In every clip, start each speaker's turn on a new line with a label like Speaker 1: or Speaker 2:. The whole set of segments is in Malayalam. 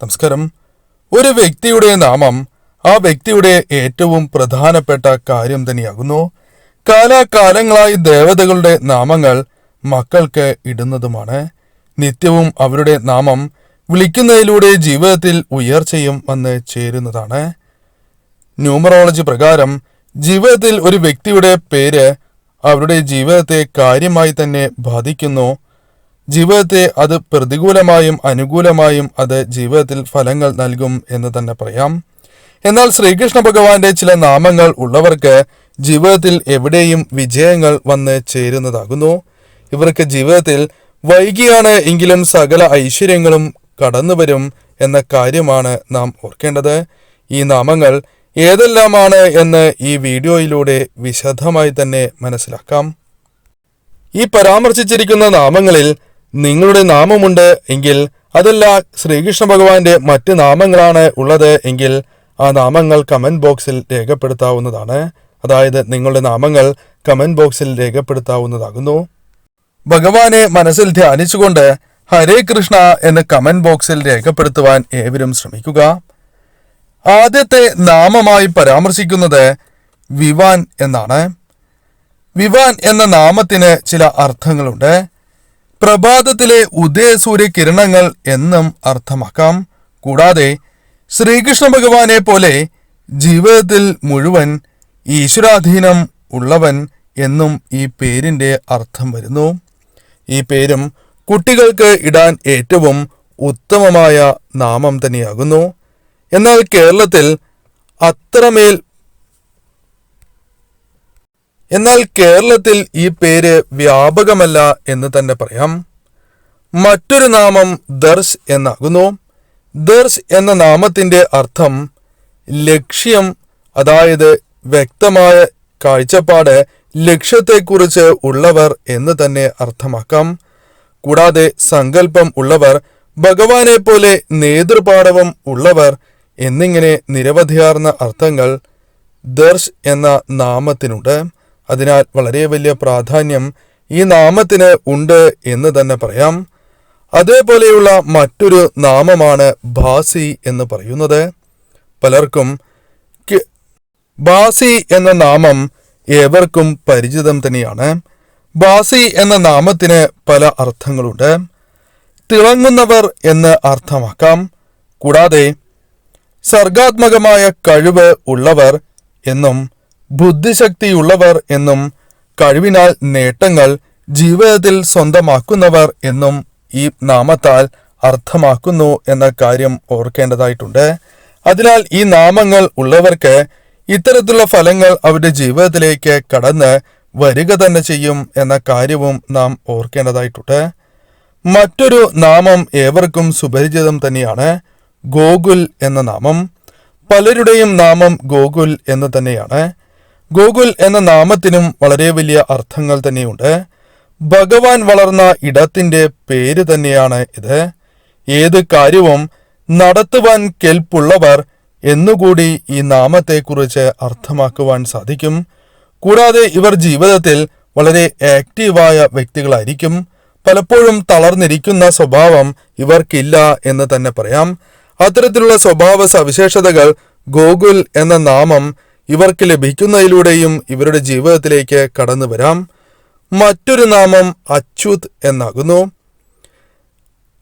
Speaker 1: നമസ്കാരം. ഒരു വ്യക്തിയുടെ നാമം ആ വ്യക്തിയുടെ ഏറ്റവും പ്രധാനപ്പെട്ട കാര്യം തന്നെയാകുന്നു. കാലാകാലങ്ങളായി ദേവതകളുടെ നാമങ്ങൾ മക്കൾക്ക് ഇടുന്നതുമാണ്. നിത്യവും അവരുടെ നാമം വിളിക്കുന്നതിലൂടെ ജീവിതത്തിൽ ഉയർച്ചയും വന്ന് ചേരുന്നതാണ്. ന്യൂമറോളജി പ്രകാരം ജീവിതത്തിൽ ഒരു വ്യക്തിയുടെ പേര് അവരുടെ ജീവിതത്തെ കാര്യമായി തന്നെ ബാധിക്കുന്നു. ജീവിതത്തെ അത് പ്രതികൂലമായും അനുകൂലമായും അത് ജീവിതത്തിൽ ഫലങ്ങൾ നൽകും എന്ന് തന്നെ പറയാം. എന്നാൽ ശ്രീകൃഷ്ണ ഭഗവാന്റെ ചില നാമങ്ങൾ ഉള്ളവർക്ക് ജീവിതത്തിൽ എവിടെയും വിജയങ്ങൾ വന്ന് ചേരുന്നതാകുന്നു. ഇവർക്ക് ജീവിതത്തിൽ വൈകിയാണ് എങ്കിലും സകല ഐശ്വര്യങ്ങളും കടന്നുവരും എന്ന കാര്യമാണ് നാം ഓർക്കേണ്ടത്. ഈ നാമങ്ങൾ ഏതെല്ലാമാണ് എന്ന് ഈ വീഡിയോയിലൂടെ വിശദമായി തന്നെ മനസ്സിലാക്കാം. ഈ പരാമർശിച്ചിരിക്കുന്ന നാമങ്ങളിൽ നിങ്ങളുടെ നാമമുണ്ട് എങ്കിൽ അതല്ല ശ്രീകൃഷ്ണ ഭഗവാന്റെ മറ്റ് നാമങ്ങളാണ് ഉള്ളത് എങ്കിൽ ആ നാമങ്ങൾ കമന്റ് ബോക്സിൽ രേഖപ്പെടുത്താവുന്നതാണ്. അതായത് നിങ്ങളുടെ നാമങ്ങൾ കമന്റ് ബോക്സിൽ രേഖപ്പെടുത്താവുന്നതാകുന്നു. ഭഗവാനെ മനസ്സിൽ ധ്യാനിച്ചുകൊണ്ട് ഹരേ കൃഷ്ണ എന്ന് കമന്റ് ബോക്സിൽ രേഖപ്പെടുത്തുവാൻ ഏവരും ശ്രമിക്കുക. ആദ്യത്തെ നാമമായി പരാമർശിക്കുന്നത് വിവാൻ എന്നാണ്. വിവാൻ എന്ന നാമത്തിന് ചില അർത്ഥങ്ങളുണ്ട്. പ്രഭാതത്തിലെ ഉദയസൂര്യ കിരണങ്ങൾ എന്നും അർത്ഥമാക്കാം. കൂടാതെ ശ്രീകൃഷ്ണ ഭഗവാനെ പോലെ ജീവിതത്തിൽ മുഴുവൻ ഈശ്വരാധീനം ഉള്ളവൻ എന്നും ഈ പേരിന്റെ അർത്ഥം വരുന്നു. ഈ പേരും കുട്ടികൾക്ക് ഇടാൻ ഏറ്റവും ഉത്തമമായ നാമം തന്നെയാകുന്നു. എന്നാൽ കേരളത്തിൽ അത്രമേൽ എന്നാൽ കേരളത്തിൽ ഈ പേര് വ്യാപകമല്ല എന്ന് തന്നെ പറയാം. മറ്റൊരു നാമം ദർശ് എന്നാകുന്നു. ദർശ് എന്ന നാമത്തിന്റെ അർത്ഥം ലക്ഷ്യം അതായത് വ്യക്തമായ കാഴ്ചപ്പാട് ലക്ഷ്യത്തെക്കുറിച്ച് ഉള്ളവർ എന്ന് തന്നെ അർത്ഥമാക്കാം. കൂടാതെ സങ്കല്പം ഉള്ളവർ ഭഗവാനെ പോലെ നേതൃപാടവം ഉള്ളവർ എന്നിങ്ങനെ നിരവധിയാർന്ന അർത്ഥങ്ങൾ ദർശ് എന്ന നാമത്തിനുണ്ട്. അതിനാൽ വളരെ വലിയ പ്രാധാന്യം ഈ നാമത്തിന് ഉണ്ട് എന്ന് തന്നെ പറയാം. അതേപോലെയുള്ള മറ്റൊരു നാമമാണ് ഭാസി എന്ന് പറയുന്നത്. പലർക്കും ബാസി എന്ന നാമം ഏവർക്കും പരിചിതം തന്നെയാണ്. ബാസി എന്ന നാമത്തിന് പല അർത്ഥങ്ങളുണ്ട്. തിളങ്ങുന്നവർ എന്ന് അർത്ഥമാക്കാം. കൂടാതെ സർഗാത്മകമായ കഴിവ് ഉള്ളവർ എന്നും ബുദ്ധിശക്തിയുള്ളവർ എന്നും കഴിവിനാൽ നേട്ടങ്ങൾ ജീവിതത്തിൽ സ്വന്തമാക്കുന്നവർ എന്നും ഈ നാമത്താൽ അർത്ഥമാക്കുന്നു എന്ന കാര്യം ഓർക്കേണ്ടതായിട്ടുണ്ട്. അതിനാൽ ഈ നാമങ്ങൾ ഉള്ളവർക്ക് ഇത്തരത്തിലുള്ള ഫലങ്ങൾ അവരുടെ ജീവിതത്തിലേക്ക് കടന്ന് വരിക തന്നെ ചെയ്യും എന്ന കാര്യവും നാം ഓർക്കേണ്ടതായിട്ടുണ്ട്. മറ്റൊരു നാമം ഏവർക്കും സുപരിചിതം തന്നെയാണ് ഗോകുൽ എന്ന നാമം. പലരുടെയും നാമം ഗോകുൽ എന്ന് തന്നെയാണ്. ഗോകുൽ എന്ന നാമത്തിനും വളരെ വലിയ അർത്ഥങ്ങൾ തന്നെയുണ്ട്. ഭഗവാൻ വളർന്ന ഇടത്തിന്റെ പേര് തന്നെയാണ് ഇത്. ഏത് കാര്യവും നടത്തുവാൻ കെൽപ്പുള്ളവർ എന്നുകൂടി ഈ നാമത്തെക്കുറിച്ച് അർത്ഥമാക്കുവാൻ സാധിക്കും. കൂടാതെ ഇവർ ജീവിതത്തിൽ വളരെ ആക്റ്റീവായ വ്യക്തികളായിരിക്കും. പലപ്പോഴും തളർന്നിരിക്കുന്ന സ്വഭാവം ഇവർക്കില്ല എന്ന് തന്നെ പറയാം. അത്തരത്തിലുള്ള സ്വഭാവ സവിശേഷതകൾ ഗോകുൽ എന്ന നാമം ഇവർക്ക് ലഭിക്കുന്നതിലൂടെയും ഇവരുടെ ജീവിതത്തിലേക്ക് കടന്നു വരാം. മറ്റൊരു നാമം അച്യുത് എന്നാകുന്നു.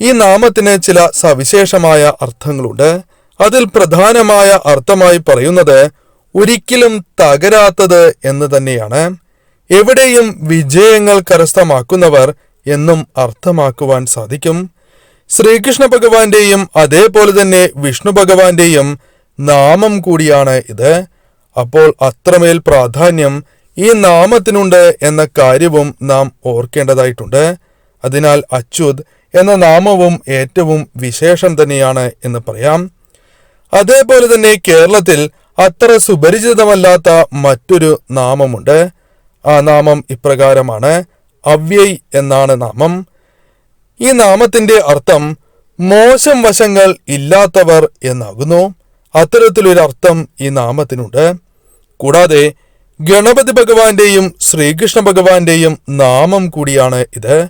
Speaker 1: ഈ നാമത്തിന് ചില സവിശേഷമായ അർത്ഥങ്ങളുണ്ട്. അതിൽ പ്രധാനമായ അർത്ഥമായി പറയുന്നത് ഒരിക്കലും തകരാത്തത് എന്ന് തന്നെയാണ്. എവിടെയും വിജയങ്ങൾ കരസ്ഥമാക്കുന്നവർ എന്നും അർത്ഥമാക്കുവാൻ സാധിക്കും. ശ്രീകൃഷ്ണ ഭഗവാന്റെയും അതേപോലെ തന്നെ വിഷ്ണു ഭഗവാന്റെയും നാമം കൂടിയാണ് ഇത്. അപ്പോൾ അത്രമേൽ പ്രാധാന്യം ഈ നാമത്തിനുണ്ട് എന്ന കാര്യവും നാം ഓർക്കേണ്ടതായിട്ടുണ്ട്. അതിനാൽ അച്യുത് എന്ന നാമവും ഏറ്റവും വിശേഷം തന്നെയാണ് എന്ന് പറയാം. അതേപോലെ തന്നെ കേരളത്തിൽ അത്ര സുപരിചിതമല്ലാത്ത മറ്റൊരു നാമമുണ്ട്. ആ നാമം ഇപ്രകാരമാണ് അവ്യയ് എന്നാണ് നാമം. ഈ നാമത്തിന്റെ അർത്ഥം മോശം വശങ്ങൾ ഇല്ലാത്തവർ എന്നാകുന്നു. അത്തരത്തിലൊരു അർത്ഥം ഈ നാമത്തിനുണ്ട്. കൂടാതെ ഗണപതി ഭഗവാന്റെയും ശ്രീകൃഷ്ണ ഭഗവാന്റെയും നാമം കൂടിയാണ് ഇത്.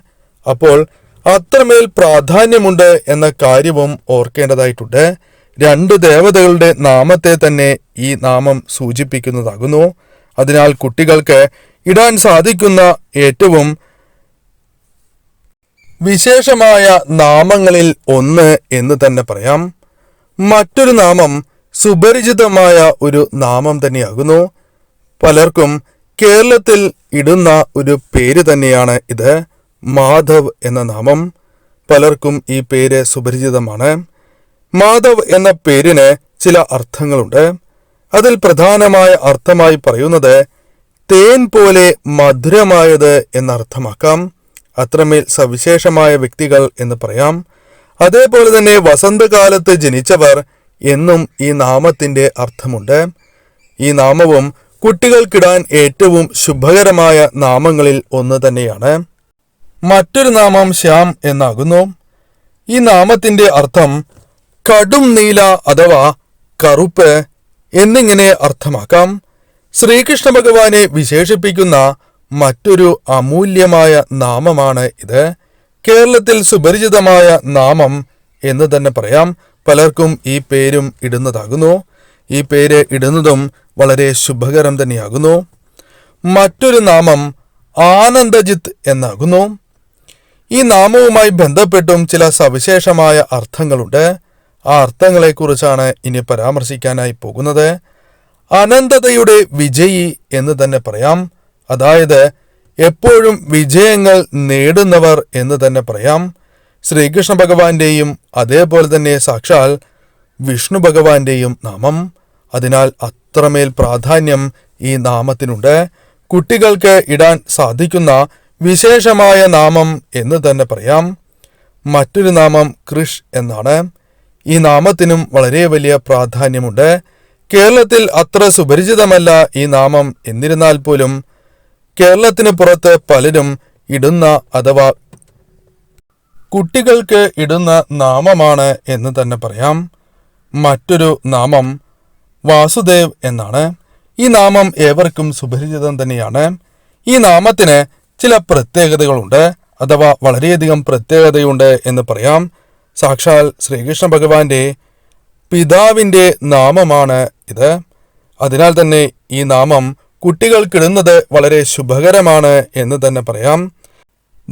Speaker 1: അപ്പോൾ അത്രമേൽ പ്രാധാന്യമുണ്ട് എന്ന കാര്യവും ഓർക്കേണ്ടതായിട്ടുണ്ട്. രണ്ട് ദേവതകളുടെ നാമത്തെ തന്നെ ഈ നാമം സൂചിപ്പിക്കുന്നതാകുന്നു. അതിനാൽ കുട്ടികൾക്ക് ഇടാൻ സാധിക്കുന്ന ഏറ്റവും വിശേഷമായ നാമങ്ങളിൽ ഒന്ന് എന്ന് തന്നെ പറയാം. മറ്റൊരു നാമം സുപരിചിതമായ ഒരു നാമം തന്നെയാകുന്നു. പലർക്കും കേരളത്തിൽ ഇടുന്ന ഒരു പേര് തന്നെയാണ് ഇത് മാധവ് എന്ന നാമം. പലർക്കും ഈ പേര് സുപരിചിതമാണ്. മാധവ് എന്ന പേരിന് ചില അർത്ഥങ്ങളുണ്ട്. അതിൽ പ്രധാനമായ അർത്ഥമായി പറയുന്നത് തേൻ പോലെ മധുരമായത് എന്നർത്ഥമാക്കാം. അത്രമേൽ സവിശേഷമായ വ്യക്തികൾ എന്ന് പറയാം. അതേപോലെ തന്നെ വസന്തകാലത്ത് ജനിച്ചവർ എന്നും ഈ നാമത്തിന്റെ അർത്ഥമുണ്ട്. ഈ നാമവും കുട്ടികൾക്കിടാൻ ഏറ്റവും ശുഭകരമായ നാമങ്ങളിൽ ഒന്ന് തന്നെയാണ്. മറ്റൊരു നാമം ശ്യാം എന്നാകുന്നു. ഈ നാമത്തിന്റെ അർത്ഥം കടും നീല അഥവാ കറുപ്പ് എന്നിങ്ങനെ അർത്ഥമാക്കാം. ശ്രീകൃഷ്ണ ഭഗവാനെ വിശേഷിപ്പിക്കുന്ന മറ്റൊരു അമൂല്യമായ നാമമാണ് ഇത്. കേരളത്തിൽ സുപരിചിതമായ നാമം എന്ന് തന്നെ പറയാം. പലർക്കും ഈ പേരും ഇടുന്നതാകുന്നു. ഈ പേര് ഇടുന്നതും വളരെ ശുഭകരം തന്നെയാകുന്നു. മറ്റൊരു നാമം ആനന്ദജിത്ത് എന്നാകുന്നു. ഈ നാമവുമായി ബന്ധപ്പെട്ടും ചില സവിശേഷമായ അർത്ഥങ്ങളുണ്ട്. ആ അർത്ഥങ്ങളെക്കുറിച്ചാണ് ഇനി പരാമർശിക്കാനായി പോകുന്നത്. അനന്തതയുടെ വിജയി എന്ന് തന്നെ പറയാം. അതായത് എപ്പോഴും വിജയങ്ങൾ നേടുന്നവർ എന്ന് തന്നെ പറയാം. ശ്രീകൃഷ്ണ ഭഗവാന്റെയും അതേപോലെ തന്നെ സാക്ഷാൽ വിഷ്ണു ഭഗവാന്റെയും നാമം. അതിനാൽ അത്രമേൽ പ്രാധാന്യം ഈ നാമത്തിനുണ്ട്. കുട്ടികൾക്ക് ഇടാൻ സാധിക്കുന്ന വിശേഷമായ നാമം എന്ന് തന്നെ പറയാം. മറ്റൊരു നാമം കൃഷ് എന്നാണ്. ഈ നാമത്തിനും വളരെ വലിയ പ്രാധാന്യമുണ്ട്. കേരളത്തിൽ അത്ര സുപരിചിതമല്ല ഈ നാമം എന്നിരുന്നാൽ പോലും കേരളത്തിന് പുറത്ത് പലരും ഇടുന്ന അഥവാ കുട്ടികൾക്ക് ഇടുന്ന നാമമാണ് എന്ന് തന്നെ പറയാം. മറ്റൊരു നാമം വാസുദേവ് എന്നാണ്. ഈ നാമം ഏവർക്കും സുപരിചിതം തന്നെയാണ്. ഈ നാമത്തിന് ചില പ്രത്യേകതകളുണ്ട്. അഥവാ വളരെയധികം പ്രത്യേകതയുണ്ട് എന്ന് പറയാം. സാക്ഷാൽ ശ്രീകൃഷ്ണ ഭഗവാന്റെ പിതാവിന്റെ നാമമാണ് ഇത്. അതിനാൽ തന്നെ ഈ നാമം കുട്ടികൾക്കിടുന്നത് വളരെ ശുഭകരമാണ് എന്ന് തന്നെ പറയാം.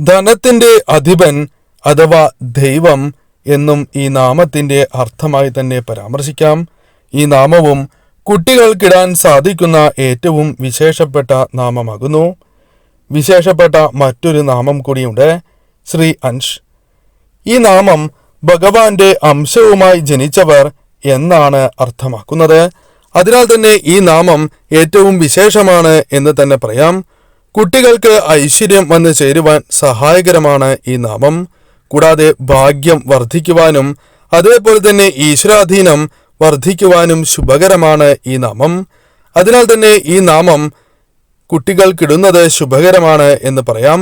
Speaker 1: ധനത്തിന്റെ അധിപൻ അഥവാ ദൈവം എന്നും ഈ നാമത്തിന്റെ അർത്ഥമായി തന്നെ പരാമർശിക്കാം. ഈ നാമവും കുട്ടികൾക്കിടാൻ സാധിക്കുന്ന ഏറ്റവും വിശേഷപ്പെട്ട നാമമാകുന്നു. വിശേഷപ്പെട്ട മറ്റൊരു നാമം കൂടിയുണ്ട് ശ്രീ അൻഷ്. ഈ നാമം ഭഗവാന്റെ അംശവുമായി ജനിച്ചവർ എന്നാണ് അർത്ഥമാക്കുന്നത്. അതിനാൽ തന്നെ ഈ നാമം ഏറ്റവും വിശേഷമാണ് എന്ന് തന്നെ പറയാം. കുട്ടികൾക്ക് ഐശ്വര്യം വന്നു ചേരുവാൻ സഹായകരമാണ് ഈ നാമം. കൂടാതെ ഭാഗ്യം വർദ്ധിക്കുവാനും അതേപോലെ തന്നെ ഈശ്വരാധീനം വർദ്ധിക്കുവാനും ശുഭകരമാണ് ഈ നാമം. അതിനാൽ തന്നെ ഈ നാമം കുട്ടികൾക്കിടുന്നത് ശുഭകരമാണ് എന്ന് പറയാം.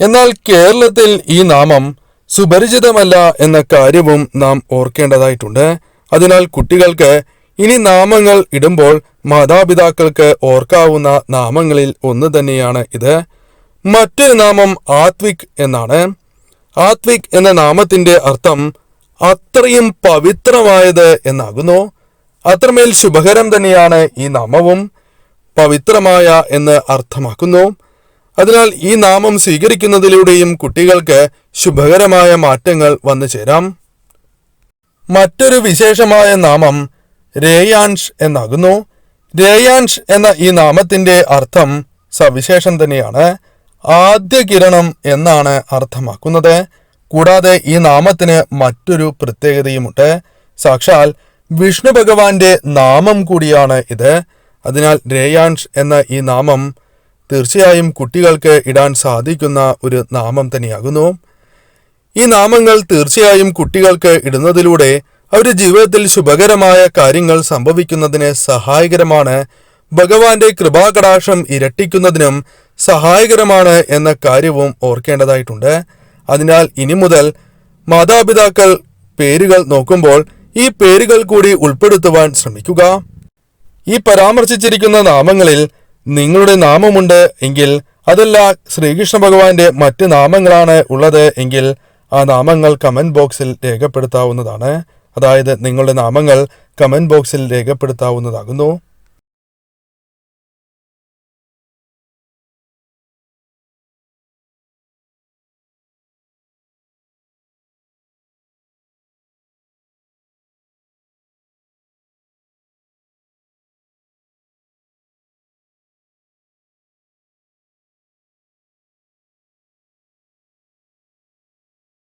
Speaker 1: എന്നാൽ കേരളത്തിൽ ഈ നാമം സുപരിചിതമല്ല എന്ന കാര്യവും നാം ഓർക്കേണ്ടതായിട്ടുണ്ട്. അതിനാൽ കുട്ടികൾക്ക് ഇനി നാമങ്ങൾ ഇടുമ്പോൾ മാതാപിതാക്കൾക്ക് ഓർക്കാവുന്ന നാമങ്ങളിൽ ഒന്ന് തന്നെയാണ് ഇത്. മറ്റൊരു നാമം ആത്വിക് എന്നാണ്. ആത്വിക് എന്ന നാമത്തിന്റെ അർത്ഥം അത്രയും പവിത്രമായത് എന്നാകുന്നു. അത്രമേൽ ശുഭകരം തന്നെയാണ് ഈ നാമവും പവിത്രമായ എന്ന് അർത്ഥമാക്കുന്നു. അതിനാൽ ഈ നാമം സ്വീകരിക്കുന്നതിലൂടെയും കുട്ടികൾക്ക് ശുഭകരമായ മാറ്റങ്ങൾ വന്നു ചേരാം. മറ്റൊരു വിശേഷമായ നാമം രേയാൻഷ് എന്നാകുന്നു. രേയാൻഷ് എന്ന ഈ നാമത്തിന്റെ അർത്ഥം സവിശേഷം തന്നെയാണ്. ആദ്യ കിരണം എന്നാണ് അർത്ഥമാക്കുന്നത്. കൂടാതെ ഈ നാമത്തിന് മറ്റൊരു പ്രത്യേകതയുമുണ്ട്. സാക്ഷാൽ വിഷ്ണു ഭഗവാന്റെ നാമം കൂടിയാണ് ഇത്. അതിനാൽ രേയാൻഷ് എന്ന ഈ നാമം തീർച്ചയായും കുട്ടികൾക്ക് ഇടാൻ സാധിക്കുന്ന ഒരു നാമം തന്നെയാകുന്നു. ഈ നാമങ്ങൾ തീർച്ചയായും കുട്ടികൾക്ക് ഇടുന്നതിലൂടെ അവരുടെ ജീവിതത്തിൽ ശുഭകരമായ കാര്യങ്ങൾ സംഭവിക്കുന്നതിന് സഹായകരമാണ് ഭഗവാന്റെ കൃപാകടാക്ഷം ഇരട്ടിക്കുന്നതിനും സഹായകരമാണ് എന്ന കാര്യവും ഓർക്കേണ്ടതായിട്ടുണ്ട്. അതിനാൽ ഇനി മുതൽ മാതാപിതാക്കൾ പേരുകൾ നോക്കുമ്പോൾ ഈ പേരുകൾ കൂടി ഉൾപ്പെടുത്തുവാൻ ശ്രമിക്കുക. ഈ പരാമർശിച്ചിരിക്കുന്ന നാമങ്ങളിൽ നിങ്ങളുടെ നാമമുണ്ട് എങ്കിൽ അതല്ല ശ്രീകൃഷ്ണ ഭഗവാന്റെ മറ്റ് നാമങ്ങളാണ് ഉള്ളത് എങ്കിൽ ആ നാമങ്ങൾ കമന്റ് ബോക്സിൽ രേഖപ്പെടുത്താവുന്നതാണ്. അതായത് നിങ്ങളുടെ നാമങ്ങൾ കമന്റ് ബോക്സിൽ രേഖപ്പെടുത്താവുന്നതാകുന്നു.